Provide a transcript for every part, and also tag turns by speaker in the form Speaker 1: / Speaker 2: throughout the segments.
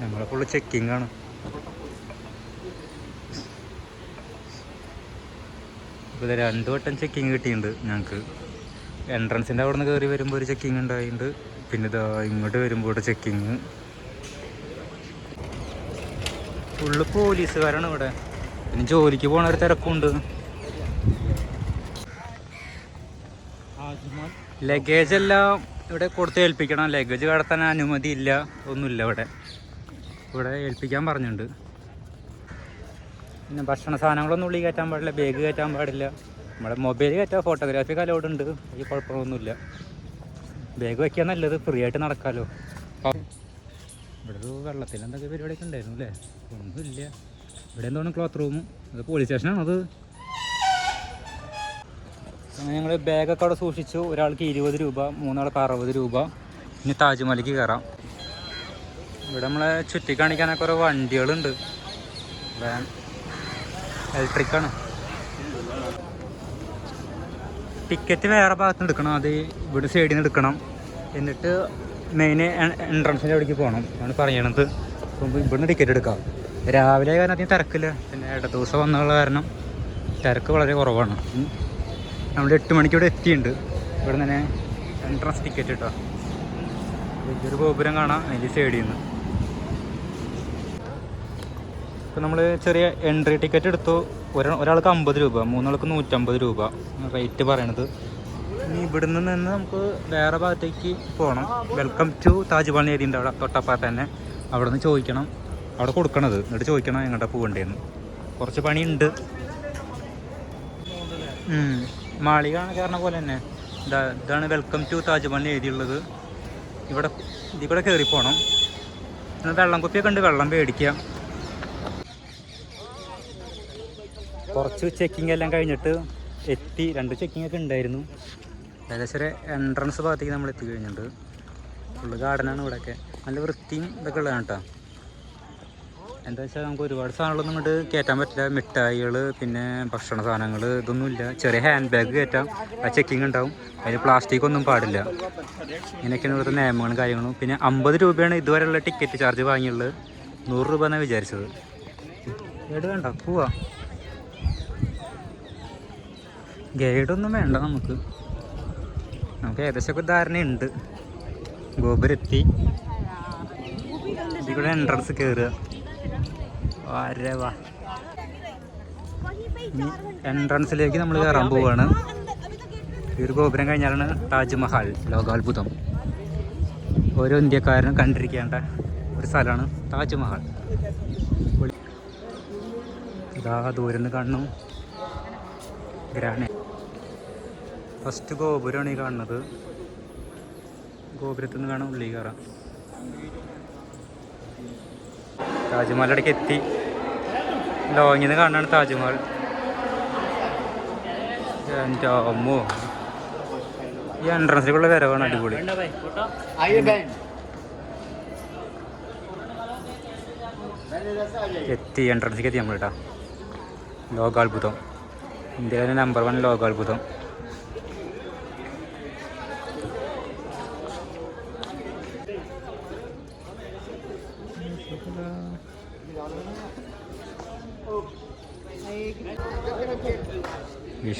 Speaker 1: നമ്മളെ full checking ആണ്. ഇപ്പോൾ ഇത് രണ്ട് വട്ടം ചെക്കിങ് കിട്ടിയിട്ടുണ്ട് ഞങ്ങൾക്ക് എൻട്രൻസിന്റെ അവിടെ നിന്ന് കയറി വരുമ്പോൾ ഒരു ചെക്കിങ് ഉണ്ടായിട്ടുണ്ട് പിന്നെ ഇതാ ഇങ്ങോട്ട് വരുമ്പോൾ ഇവിടെ ചെക്കിങ് ഫുള്ള് പോലീസുകാരാണ് ഇവിടെ. പിന്നെ ജോലിക്ക് പോണ ഒരു തിരക്കുണ്ട്. ലഗേജ് എല്ലാം ഇവിടെ കൊടുത്ത് ഏൽപ്പിക്കണം. ലഗേജ് കടത്താൻ അനുമതി ഇല്ല. ഒന്നുമില്ല ഇവിടെ. ഇവിടെ ഏൽപ്പിക്കാൻ പറഞ്ഞിട്ടുണ്ട്. പിന്നെ ഭക്ഷണ സാധനങ്ങളൊന്നും ഉള്ളിൽ കയറ്റാൻ പാടില്ല ബാഗ് കയറ്റാൻ പാടില്ല. നമ്മുടെ മൊബൈൽ കയറ്റാൻ ഫോട്ടോഗ്രാഫി അലൗഡ് ഉണ്ട്. ഈ കുഴപ്പമൊന്നുമില്ല ബാഗ് വയ്ക്കാൻ നല്ലത് ഫ്രീ ആയിട്ട് നടക്കാമല്ലോ ഇവിടെ ഒരു വെള്ളത്തിൽ എന്തൊക്കെ പരിപാടിയൊക്കെ ഉണ്ടായിരുന്നു അല്ലേ? ഒന്നുമില്ല. ഇവിടെ എന്താണ് ക്ലോത്ത് റൂം അത് പോലീസ് സ്റ്റേഷനാണ് അത്? ഞങ്ങൾ ബാഗൊക്കെ അവിടെ സൂക്ഷിച്ചു. ഒരാൾക്ക് ഇരുപത് രൂപ മൂന്നാൾക്ക് അറുപത് രൂപ. ഇനി താജ്മഹലിക്ക് കയറാം ഇവിടെ നമ്മളെ ചുറ്റി കാണിക്കാനൊക്കെ കുറേ വണ്ടികളുണ്ട്. വാൻ ഇലക്ട്രിക്കാണ് ടിക്കറ്റ് വേറെ ഭാഗത്ത് എടുക്കണം. അത് ഇവിടെ സൈഡിൽ നിന്ന് എടുക്കണം. എന്നിട്ട് മെയിൻ എൻട്രൻസിന്റെ അവിടേക്ക് പോകണം ആണ് പറയണത്. അപ്പം ഇവിടുന്ന് ടിക്കറ്റ് എടുക്കാം. രാവിലെ കാരണം അധികം തിരക്കില്ല. പിന്നെ ഇട ദിവസം വന്നുള്ള കാരണം തിരക്ക് വളരെ കുറവാണ്. നമ്മൾ എട്ട് മണിക്ക് ഇവിടെ എത്തിയിട്ടുണ്ട്. ഇവിടെ തന്നെ എൻട്രൻസ് ടിക്കറ്റ് കിട്ടാം വലിയൊരു ഗോപുരം കാണാം. അതിന്റെ സൈഡിൽ നിന്ന് ഇപ്പം നമ്മൾ ചെറിയ എൻട്രി ടിക്കറ്റ് എടുത്തു. ഒരാ ഒരാൾക്ക് അമ്പത് രൂപ മൂന്നാൾക്ക് നൂറ്റമ്പത് രൂപ റേറ്റ് പറയണത്. ഇനി ഇവിടുന്ന് നിന്ന് നമുക്ക് വേറെ ഭാഗത്തേക്ക് പോകണം വെൽക്കം ടു താജ്മഹൽ ഏരിയന്റെ അവിടെ തൊട്ടപ്പാത്ത് തന്നെ. അവിടെ നിന്ന് ചോദിക്കണം. അവിടെ കൊടുക്കണത്. എന്നിട്ട് ചോദിക്കണം എങ്ങോട്ടാ പോകണ്ടേന്ന്. കുറച്ച് പണിയുണ്ട്. മാളിക കാരണം പോലെ തന്നെ. ഇതാ ഇതാണ് വെൽക്കം ടു താജ്മഹൽ എഴുതിയുള്ളത്. ഇവിടെ ഇതിൽ കൂടെ കയറി പോകണം പിന്നെ വെള്ളം കുപ്പിയൊക്കെ ഉണ്ട്. വെള്ളം മേടിക്കുക കുറച്ച് ചെക്കിംഗ് എല്ലാം കഴിഞ്ഞിട്ട് എത്തി. രണ്ട് ചെക്കിംഗ് ഒക്കെ ഉണ്ടായിരുന്നു. ഏകദേശം എൻട്രൻസ് ഭാഗത്തേക്ക് നമ്മൾ എത്തി കഴിഞ്ഞിട്ടുണ്ട്. ഫുള്ള് ഗാർഡനാണ് ഇവിടെയൊക്കെ. നല്ല വൃത്തിയും ഇതൊക്കെ ഉള്ളതാണ് കേട്ടോ. എന്താ വെച്ചാൽ നമുക്ക് ഒരുപാട് സാധനങ്ങളൊന്നും ഇങ്ങോട്ട് കയറ്റാൻ പറ്റില്ല. മിഠായികൾ പിന്നെ ഭക്ഷണ സാധനങ്ങൾ ഇതൊന്നുമില്ല ചെറിയ ഹാൻഡ് ബാഗ് കയറ്റാം. ആ ചെക്കിംഗ് ഉണ്ടാവും. അതിൽ പ്ലാസ്റ്റിക് ഒന്നും പാടില്ല. ഇങ്ങനെയൊക്കെയാണ് ഇവിടുത്തെ നിയമങ്ങളും കാര്യങ്ങളും. പിന്നെ അമ്പത് രൂപയാണ് ഇതുവരെയുള്ള ടിക്കറ്റ് ചാർജ് വാങ്ങിയുള്ളത്. നൂറ് രൂപ എന്നാണ് വിചാരിച്ചത്. ഗൈഡ് വേണ്ട. പോവാ. ഗൈഡൊന്നും വേണ്ട നമുക്ക്. നമുക്ക് ഏകദേശമൊക്കെ ധാരണയുണ്ട്. ഗോപുരെത്തി. ഇവിടെ എൻട്രൻസ് കയറുക എൻട്രൻസിലേക്ക് നമ്മൾ കയറാൻ പോവാണ്. ഈ ഒരു ഗോപുരം കഴിഞ്ഞാലാണ് താജ്മഹൽ ലോകാത്ഭുതം. ഓരോ ഇന്ത്യക്കാരനും കണ്ടിരിക്കേണ്ട ഒരു സ്ഥലമാണ് താജ്മഹൽ. ഇതാ ദൂരം കാണണം ഗ്രാനൈറ്റ് ഫസ്റ്റ് ഗോപുരമാണ് ഈ കാണുന്നത്. ഗോപുരത്തിൽ നിന്ന് വേണം ഉള്ളിൽ കയറാം താജ്മഹലടക്ക് എത്തി. ലോങ്ങിൽ നിന്ന് കാണാണ് താജ്മഹൽ. എന്റെ അമ്മോ. ഈ എൻട്രൻസിലേക്കുള്ള വരവാണ് അടിപൊളി. എത്തി എൻട്രൻസിലേക്ക് എത്തി നമ്മൾ കേട്ടോ ലോകാത്ഭുതം. ഇന്ത്യയിലെ നമ്പർ വൺ ലോകാത്ഭുതം.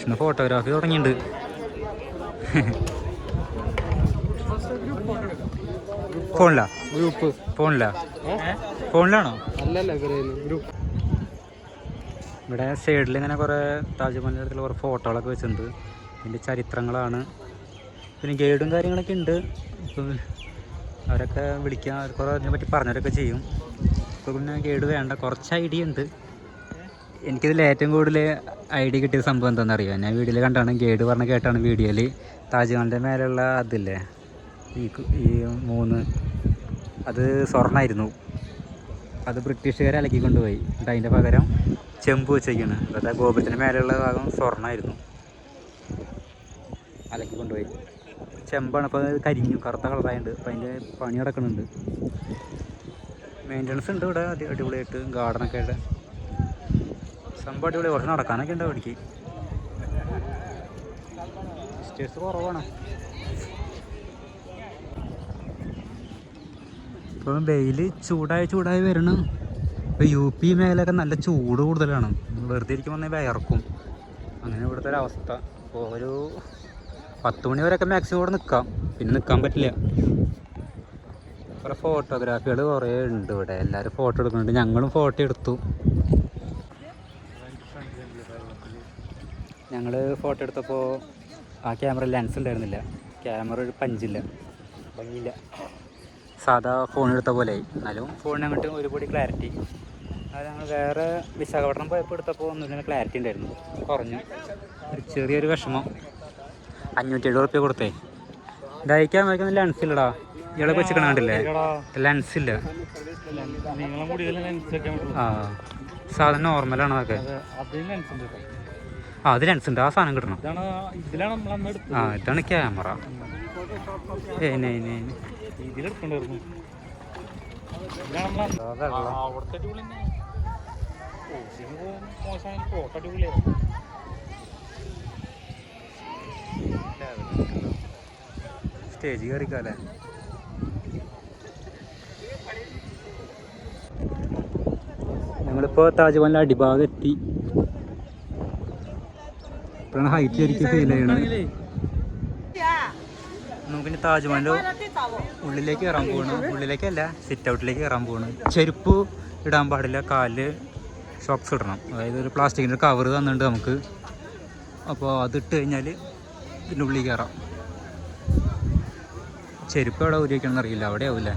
Speaker 1: വിഷ്ണു ഫോട്ടോഗ്രാഫി തുടങ്ങിയിട്ടുണ്ട് ഫോണിലാ?
Speaker 2: ഗ്രൂപ്പ്.
Speaker 1: ഫോണിലാ? ഫോണിലാണോ? ഇവിടെ സൈഡിൽ ഇങ്ങനെ കുറേ താജ്മഹലിന്റെ അടുത്തുള്ള കുറേ ഫോട്ടോകളൊക്കെ വെച്ചിട്ടുണ്ട്. ഇതിന്റെ ചരിത്രങ്ങളാണ്. പിന്നെ ഗൈഡും കാര്യങ്ങളൊക്കെ ഉണ്ട് അവരൊക്കെ വിളിക്കാൻ കുറേ അതിനെ പറ്റി പറഞ്ഞവരൊക്കെ ചെയ്യും. ഇപ്പോൾ പിന്നെ ഗൈഡ് വേണ്ട കുറച്ച് ഐഡിയ ഉണ്ട് എനിക്കിതിൽ ഏറ്റവും കൂടുതൽ ഐഡിയ കിട്ടിയ സംഭവം എന്താണെന്ന് അറിയാം ഞാൻ വീഡിയോയിൽ കണ്ടാണ് ഗൈഡ് പറഞ്ഞ കേട്ടാണ് വീഡിയോയിൽ. താജ്മഹലിന്റെ മേലുള്ള അതില്ലേ? ഈ ഈ മൂന്ന്. അത് സ്വർണമായിരുന്നു അത് ബ്രിട്ടീഷുകാർ അലക്കി കൊണ്ടുപോയി. എന്നിട്ട് അതിന്റെ പകരം ചെമ്പ് വെച്ചേക്കാണ്. അതായത് ആ മേലുള്ള മേലെയുള്ള ഭാഗം സ്വർണമായിരുന്നു അലക്കി കൊണ്ടുപോയി. ചെമ്പാണ് അപ്പോൾ കരിഞ്ഞു കറുത്ത കളറായുണ്ട് അപ്പോൾ അതിന്റെ പണി നടക്കുന്നുണ്ട്. മെയിന്റനൻസ് ഉണ്ട് ഇവിടെ അടി അടിപൊളിയായിട്ട് ഗാർഡനൊക്കെ ആയിട്ട്. സംഭവം അടിപൊളി നടക്കാനൊക്കെ ഉണ്ടോ എനിക്ക് വിസിറ്റേഴ്സ് കുറവാണ്. ഇപ്പം വെയിൽ ചൂടായി ചൂടായി വരണം. ഇപ്പോൾ യു പി മേഖലയൊക്കെ നല്ല ചൂട് കൂടുതലാണ്. വെറുതെ ഇരിക്കുമ്പോൾ വയർക്കും. അങ്ങനെ ഇവിടുത്തെ ഒരു അവസ്ഥ. ഇപ്പോൾ ഒരു പത്ത് മണി വരെയൊക്കെ മാക്സിമം ഇവിടെ നിൽക്കാം പിന്നെ നിൽക്കാൻ പറ്റില്ല. കുറേ ഫോട്ടോഗ്രാഫികൾ കുറേ ഉണ്ട് ഇവിടെ. എല്ലാവരും ഫോട്ടോ എടുക്കുന്നുണ്ട്. ഞങ്ങളും ഫോട്ടോ എടുത്തു. ഞങ്ങൾ ഫോട്ടോ എടുത്തപ്പോൾ ആ ക്യാമറ ലെൻസ് ഉണ്ടായിരുന്നില്ല. ക്യാമറ ഒരു പഞ്ചില്ല. ഭംഗിയില്ല. സാധാ ഫോൺ എടുത്ത പോലെ എന്നാലും ഫോണിന് അങ്ങോട്ട് ഒരുപാട് ക്ലാരിറ്റി അത് ഞങ്ങൾ വേറെ വിശാഖപട്ടണം പോയപ്പോൾ എടുത്തപ്പോൾ ഒന്നും ക്ലാരിറ്റി ഉണ്ടായിരുന്നു. കുറഞ്ഞു. ഒരു ചെറിയൊരു വിഷമം. അഞ്ഞൂറ്റി എഴുപത് റുപ്യ കൊടുത്തേ ഇതായി വയ്ക്കുന്ന ലെൻസ് ഇല്ലടാ. ഇയാളെ വെച്ച് കണ്ടില്ലേ ലെൻസ് ഇല്ല. ആ. സാധാരണ നോർമലാണ് അതൊക്കെ ആ അത് ലെൻസ് ഉണ്ട്. ആ സാധനം കിട്ടണം. ആ ഇതാണ് ക്യാമറ സ്റ്റേജ് കയറിക്കാലേ ഞങ്ങളിപ്പോ താജ്മഹലിന്റെ
Speaker 2: അടിഭാഗം ഇതിലാണ് നമ്മൾ
Speaker 1: ആ, വെള്ളം.
Speaker 2: അവിടുത്തെ അടിപൊളി തന്നെ പോസിന് മോശമായി ഫോട്ടോ അടിപൊളിയായിരുന്നു
Speaker 1: സ്റ്റേജ് കയറിക്കാല്ലേ ഞങ്ങളിപ്പോൾ താജ്മഹലിന്റെ അടിഭാഗം എത്തി ഇപ്പോഴാണ് ഹൈറ്റ് ശരിക്കും ഫീൽ ചെയ്യണത്. നമുക്കിനി ഉള്ളിലേക്ക് കയറാൻ പോകണം ഉള്ളിലേക്കല്ല സിറ്റ് ഔട്ടിലേക്ക് കയറാൻ പോകണം ചെരുപ്പ് ഇടാൻ പാടില്ല കാലിൽ ഷോക്സ് ഇടണം. അതായത് ഒരു പ്ലാസ്റ്റിക്കിന്റെ കവർ തന്നിട്ടുണ്ട് നമുക്ക്. അപ്പോൾ അതിട്ട് കഴിഞ്ഞാൽ ഇതിന്റെ ഉള്ളിൽ കയറാം. ചെരുപ്പ് എവിടെ ഉപയോഗിക്കണം അറിയില്ല അവിടെ ആവില്ല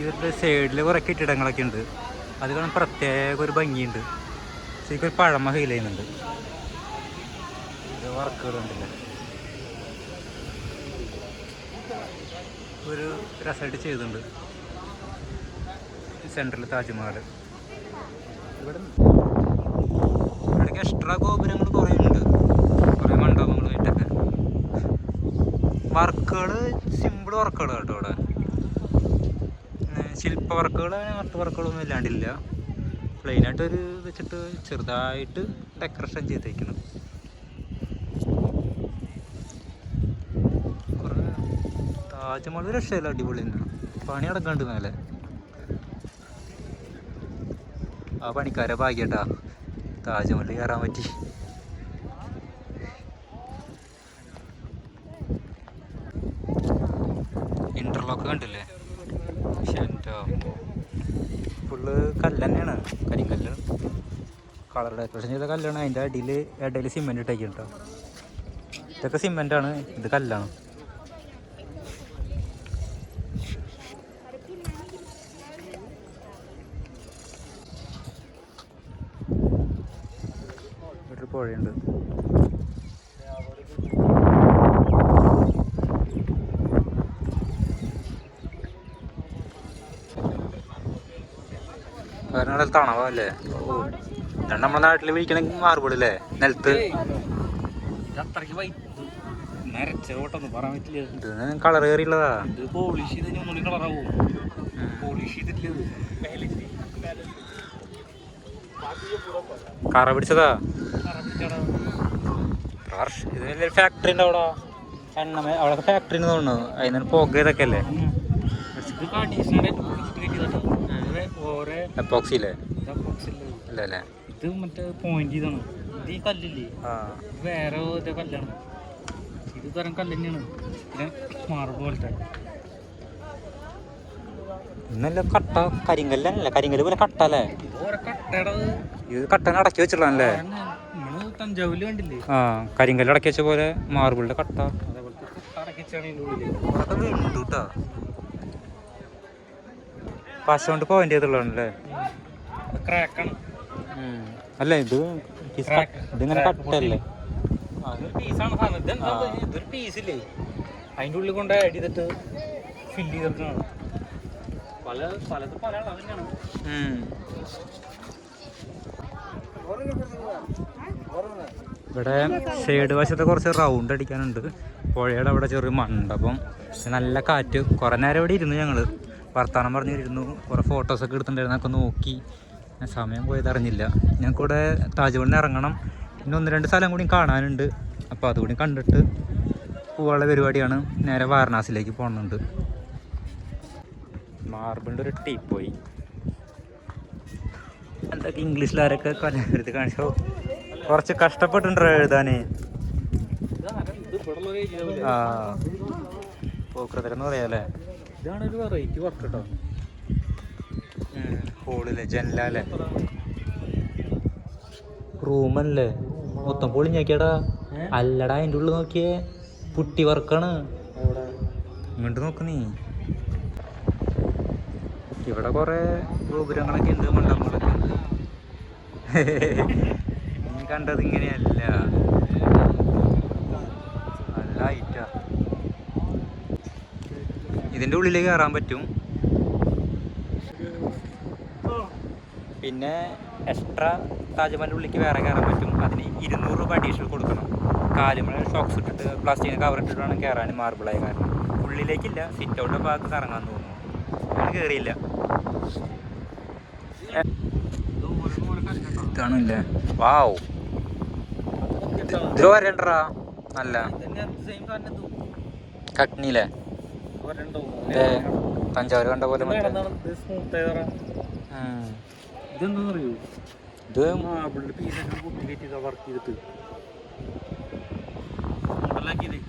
Speaker 1: ഇവരുടെ സൈഡിൽ കുറേ കെട്ടിടങ്ങളൊക്കെ ഉണ്ട്. അത് കാണാൻ പ്രത്യേക ഒരു ഭംഗിയുണ്ട്. ശരിക്കും പഴമ ഫീൽ ചെയ്യുന്നുണ്ട്. ഒരു വർക്കുകളുണ്ടല്ലേ ഒരു രസമായിട്ട് ചെയ്തിട്ടുണ്ട്. സെൻട്രൽ താജ്മഹൽ. ഇവിടെ ഇവിടേക്ക് എക്സ്ട്രാ ഗോപുരങ്ങൾ കുറേ ഉണ്ട്. കുറേ മണ്ഡപങ്ങളായിട്ടൊക്കെ വർക്കുകൾ സിമ്പിൾ വർക്കുകൾ കേട്ടോ ഇവിടെ. ശില്പ വർക്കുകൾ ആർട്ട് വർക്കുകളൊന്നും ഇല്ലാണ്ടില്ല. ഒരു വെച്ചിട്ട് ചെറുതായിട്ട് ഡെക്കറേഷൻ ചെയ്തേക്കുന്നു കുറേ താജ്മഹൽ രക്ഷയില്ല അടിപൊളി തന്നെ. പണി അടക്കാണ്ട് മേലെ. ആ പണിക്കാരെ ഭാഗ്യട്ടാ താജ്മഹൽ കയറാൻ പറ്റി. ഇന്റർലോക്ക് കണ്ടില്ലേ ശ്ശെ, എന്റെ അമ്മോ. ഫുള്ള് കല്ല് തന്നെയാണ് കരിങ്കല്ല്. കളർ ഡെക്കറേഷൻ ചെയ്ത കല്ലാണ്. അതിന്റെ അടിയിൽ ഇടയിൽ സിമെന്റ് ഇട്ടേക്കുണ്ടോ ഇതൊക്കെ സിമെന്റാണ് ഇത് കല്ലാണ്. പുഴയുണ്ട്. കാരണം തണവല്ലേ ഇതാണ് നമ്മുടെ നാട്ടിൽ വിളിക്കണ മാർബിൾ അല്ലേ നിലത്ത്. കളർ കയറിയുള്ളതാ.
Speaker 2: പോളിഷ് ചെയ്ത് കഴിഞ്ഞാൽ ഒന്നുകൂടി കളറാവും പോളിഷ് ചെയ്തിട്ടില്ല
Speaker 1: കറ പിടിച്ചതാ? ഇത് ഫാക്ടറി ഉണ്ട് അവിടെ. എണ്ണ അവിടെ ഫാക്ടറി തോന്നുന്നു. അതിന് പുക ഇതൊക്കെ അല്ലേ?
Speaker 2: ഇത് ഇല്ലേ ഉള്ളത്.
Speaker 1: അല്ല
Speaker 2: ഇത് മറ്റേ പോയിന്റ് ചെയ്താണ് ഇത് ഈ കല്ലില്ലേ? വേറെ ഇതേ കല്ലാണ്. ഇത് തരം കല്ല് തന്നെയാണ് പിന്നെ മാർബിൾ പോലത്തെ.
Speaker 1: ഇന്നല്ല കട്ട കരിങ്കല്ലല്ല? കരിങ്കല്ല് പോലെ കട്ട അല്ലേ
Speaker 2: ഇത്
Speaker 1: കട്ടനെ അടക്കി വെച്ചിട്ടുള്ളതല്ലേ
Speaker 2: തഞ്ചാവൂൽ കണ്ടില്ലേ?
Speaker 1: ആ കരിങ്കല്ല് അടക്കി വെച്ച പോലെ മാർബിളിന്റെ കട്ട.
Speaker 2: അതേപോലത്തെ കട്ട അടക്കിച്ചാണ് ഇതിന്റെ ഉള്ളിൽ.
Speaker 1: അതൊക്കെ വീണ്ടും കേട്ടോ പശ കൊണ്ട് പോയിന്റ് ചെയ്തുള്ളതല്ലേ അല്ല ഇത്. ഇതിങ്ങനെ കട്ടല്ലേ.
Speaker 2: ഇതൊരു പീസില്ലേ അതിന്റെ ഉള്ളിൽ കൊണ്ട് ആഡ് ചെയ്തിട്ട് ഫില്ല് ചെയ്തിട്ടാണ്. പല പലത് പല അളവ് തന്നെയാണ്.
Speaker 1: ഉം. ഇവിടെ സൈഡ് വശത്ത് കുറച്ച് റൗണ്ട് അടിക്കാനുണ്ട്. പുഴയുടെ അവിടെ ചെറിയ മണ്ഡപം. നല്ല കാറ്റ്. കുറേ നേരം ഇവിടെ ഇരുന്നു ഞങ്ങൾ വർത്തമാനം പറഞ്ഞിരുന്നു. കുറേ ഫോട്ടോസൊക്കെ എടുത്തിട്ടുണ്ടായിരുന്നു. അതൊക്കെ നോക്കി. ഞാൻ സമയം പോയതറിഞ്ഞില്ല ഞാൻ കൂടെ താജ്മഹലിന് ഇറങ്ങണം. പിന്നെ ഒന്ന് രണ്ട് സ്ഥലം കൂടി കാണാനുണ്ട്. അപ്പോൾ അതുകൂടി കണ്ടിട്ട് പോകാനുള്ള പരിപാടിയാണ്. നേരെ വാരണാസിലേക്ക് പോകുന്നുണ്ട് മാർബിളിന്റെ ഒരു ടീ പോയി. എന്തൊക്കെ ഇംഗ്ലീഷിലാരൊക്കെ കല്യാണത്തിൽ കാണിച്ചോ? കുറച്ച് കഷ്ടപ്പെട്ടിട്ടുണ്ടോ എഴുതാനേ. ആ. പോക്കൃതരെന്ന് പറയാല്ലേ
Speaker 2: ഇതാണ് ഒരു വെറൈറ്റി വർക്ക് കേട്ടോ
Speaker 1: ഹോളിലെ ജനലല്ലേ റൂമല്ലേ മൊത്തം പൊളിഞ്ഞാക്കിയടാ അല്ലടാ അതിന്റെ ഉള്ളിൽ നോക്കിയേ. പുട്ടി വർക്കാണ് ഇങ്ങോട്ട് നോക്ക് നീ. ഇവിടെ കുറേ ഗോപുരങ്ങളൊക്കെ ഉണ്ട് മണ്ഡപങ്ങളൊക്കെ ഉണ്ട് നീ കണ്ടത് ഇങ്ങനെയല്ല. നല്ല ഹൈറ്റാ ഇതിന്റെ ഉള്ളിലേക്ക് കയറാൻ പറ്റും. പിന്നെ എക്സ്ട്രാ താജ്മഹലിന്റെ ഉള്ളിലേക്ക് വേറെ കയറാൻ പറ്റും. അതിന് ഇരുന്നൂറ് രൂപ അഡീഷണൽ കൊടുക്കണം. കാലുമല ഷോക്സ് ഇട്ടിട്ട് പ്ലാസ്റ്റിക് കവർ ഇട്ടിട്ട് വേണം കയറാൻ മാർബിളായ കാരണം. ഉള്ളിലേക്കില്ല സിറ്റ് ഔട്ട് ഭാഗത്ത് കറങ്ങാൻ തോന്നുന്നു. അങ്ങനെ കയറിയില്ല. ഇതാണല്ലേ? വാവ് ഇതിൽ വരണ്ടറാ നല്ല. കട്നിയിലെ. തഞ്ചാവൂർ കണ്ട പോലെ മറ്റേ. ഉം.
Speaker 2: ഇതെന്താ പറയൂ
Speaker 1: ഇത്
Speaker 2: മാർബിളിന്റെ പീസൊക്കെ കുത്തി കയറ്റി വർക്ക് ചെയ്തിട്ട്. മോഡലാക്കിയത്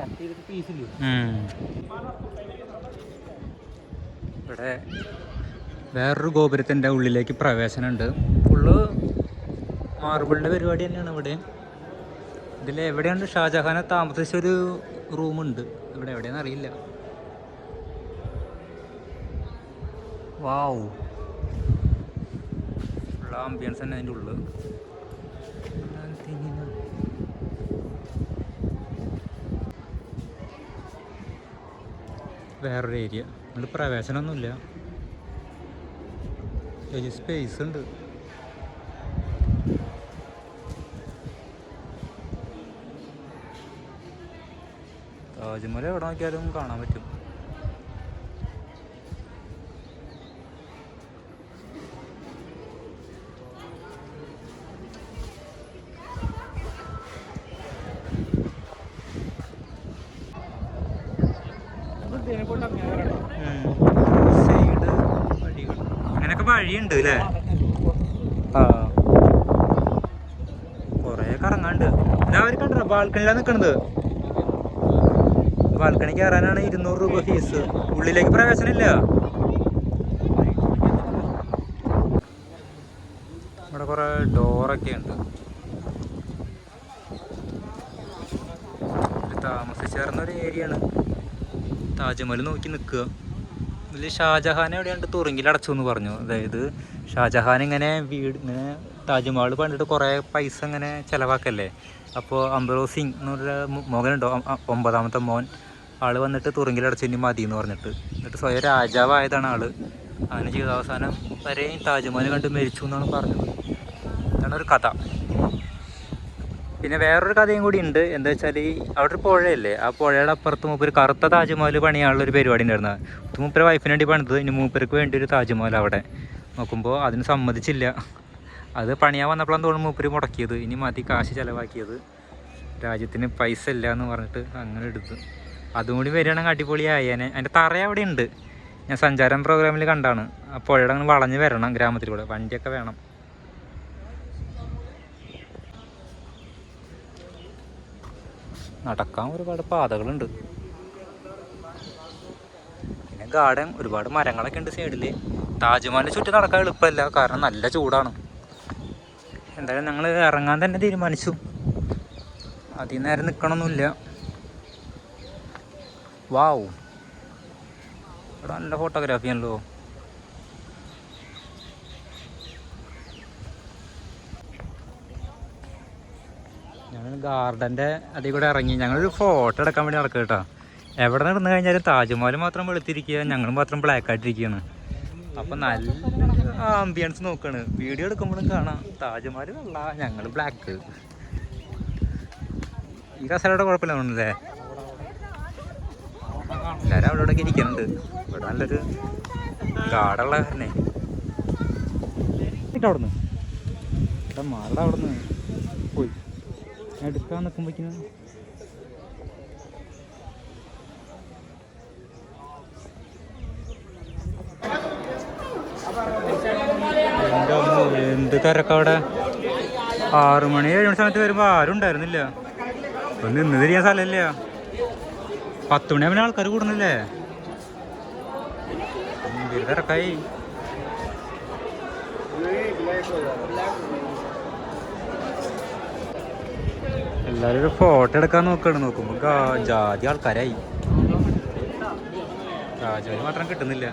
Speaker 2: കട്ട് ചെയ്തിട്ട് പീസില്ലേ?
Speaker 1: ഉം. ഇവിടെ വേറൊരു ഗോപുരത്തിന്റെ ഉള്ളിലേക്ക് പ്രവേശനമുണ്ട്. ഫുള്ള് മാർബിളിന്റെ പരിപാടി തന്നെയാണ് ഇവിടെ. ഇതിൽ എവിടെയാണ് ഷാജഹാനെ താമസിച്ചൊരു റൂമുണ്ട്. ഇവിടെ എവിടെയെന്ന് അറിയില്ല. വാവ്. ഉള്ള ആംബിയൻസ് തന്നെ അതിന്റെ ഉള്ളു. വേറൊരു ഏരിയ ഇവിടെ പ്രവേശനമൊന്നുമില്ല. സ്പേസ് ഉണ്ട്. താജ്മഹൽ എവിടെ നോക്കിയാലും കാണാൻ പറ്റും. സൈഡ് വഴിയുണ്ട് അല്ലേ ആ. കൊറേ കറങ്ങാണ്ട് അവർ കണ്ടോ ബാൽക്കണിയിലാണ് നിൽക്കണത് ബാൽക്കണി കയറാനാണ് ഇരുന്നൂറ് രൂപ ഫീസ് ഉള്ളിലേക്ക് പ്രവേശനമില്ല. ഇവിടെ കുറെ ഡോറൊക്കെ ഉണ്ട്. താമസിച്ചേർന്ന ഒരു ഏരിയ ആണ് താജ്മഹൽ നോക്കി നിൽക്കുക. ഇതിൽ ഷാജഹാൻ എവിടെയുണ്ട്? തുറങ്കിൽ അടച്ചു എന്ന് പറഞ്ഞു. അതായത് ഷാജഹാൻ ഇങ്ങനെ വീട് ഇങ്ങനെ താജ്മഹൽ പണ്ടിട്ട് കുറേ പൈസ ഇങ്ങനെ ചിലവാക്കല്ലേ? അപ്പോൾ അംബറോ സിംഗ് എന്ന് പറഞ്ഞ ഒമ്പതാമത്തെ മോൻ. ആൾ വന്നിട്ട് തുറങ്കിൽ അടച്ചു ഇനി മതി എന്ന് പറഞ്ഞിട്ട്. എന്നിട്ട് സ്വയം രാജാവായതാണ് ആൾ. അങ്ങനെ ജീവിതാവസാനം വരെയും താജ്മഹൽ കണ്ട് മരിച്ചു എന്നാണ് പറഞ്ഞത്. ഇതാണ് ഒരു കഥ. പിന്നെ വേറൊരു കഥയും കൂടി ഉണ്ട്. എന്താ വെച്ചാൽ അവിടെ ഒരു പുഴയല്ലേ? ആ പുഴയുടെ അപ്പുറത്ത് മൂപ്പര് കറുത്ത താജ്മഹൽ പണിയാനുള്ള ഒരു പരിപാടി ഉണ്ടായിരുന്നത് മൂപ്പര് വൈഫിന് വേണ്ടി പണിത്. ഇനി മൂപ്പർക്ക് വേണ്ടി ഒരു താജ്മഹൽ അവിടെ. നോക്കുമ്പോൾ അതിന് സമ്മതിച്ചില്ല. അത് പണിയാൻ വന്നപ്പോഴാണ് തോന്നുന്നു മൂപ്പര് മുടക്കിയത്. ഇനി മതി കാശ് ചിലവാക്കിയത്. രാജ്യത്തിന് പൈസ ഇല്ല എന്ന് പറഞ്ഞിട്ട് അങ്ങനെ എടുത്ത്. അതും കൂടി വരികയാണെങ്കിൽ അടിപൊളിയായേനെ അതിന്റെ തറ അവിടെ ഉണ്ട്. ഞാൻ സഞ്ചാരം പ്രോഗ്രാമിൽ കണ്ടാണ്. ആ പുഴയുടെ അങ്ങനെ വളഞ്ഞ് വരണം ഗ്രാമത്തിലൂടെ വണ്ടിയൊക്കെ വേണം. നടക്കാൻ ഒരുപാട് പാതകളുണ്ട്. പിന്നെ ഗാർഡൻ ഒരുപാട് മരങ്ങളൊക്കെ ഉണ്ട് സൈഡിൽ താജ്മഹലിനെ ചുറ്റി നടക്കാൻ എളുപ്പമല്ല. കാരണം നല്ല ചൂടാണ്. എന്തായാലും ഞങ്ങൾ ഇറങ്ങാൻ തന്നെ തീരുമാനിച്ചു. അധികം നേരം നിൽക്കണമൊന്നുമില്ല വാവ് ഇവിടെ നല്ല ഫോട്ടോഗ്രാഫി ആണല്ലോ. ഞങ്ങൾ ഗാർഡന്റെ അതിൽ കൂടെ ഇറങ്ങി. ഞങ്ങളൊരു ഫോട്ടോ എടുക്കാൻ വേണ്ടി നടക്കുക കേട്ടോ. എവിടെ നടന്നു കഴിഞ്ഞാലും താജ്മഹൽ മാത്രം വെളുത്തിരിക്കുക ഞങ്ങളും മാത്രം ബ്ലാക്ക് ആയിട്ടിരിക്കുകയാണ്. അപ്പം നല്ല ആംബിയൻസ് നോക്കാണ്. വീഡിയോ എടുക്കുമ്പോഴും കാണാം. താജ്മഹൽ വെള്ള ഞങ്ങൾ ബ്ലാക്ക് ഈ കസേരയുടെ കുഴപ്പമില്ല തോന്നുന്നല്ലേ എല്ലാവരും അവിടെ ഒക്കെ ഇരിക്കുന്നുണ്ട്. ഇവിടെ നല്ലൊരു ഗാഡുള്ള കാരണേ. അവിടുന്ന്. ഇവിടെ മാറട അവിടുന്ന്. പോയി. എടുക്കാൻ നിൽക്കുമ്പോഴേക്കും എന്ത് തിരക്കവിടെ ആറു മണി ഏഴ് മണി സമയത്ത് വരുമ്പോൾ ആരും ഉണ്ടായിരുന്നില്ല. ഒന്ന് നിന്ന് തിരിയാൻ സ്ഥലമില്ല. പത്ത് മണിയാകുമ്പോൾ ആൾക്കാർ കൂടുന്നില്ലേ? തിരക്കായി എല്ലാരും ഒരു ഫോട്ടോ എടുക്കാൻ നോക്കാണ്. നോക്കുമ്പോ ജാതി ആൾക്കാരായി. രാജാവിന് മാത്രം കിട്ടുന്നില്ല.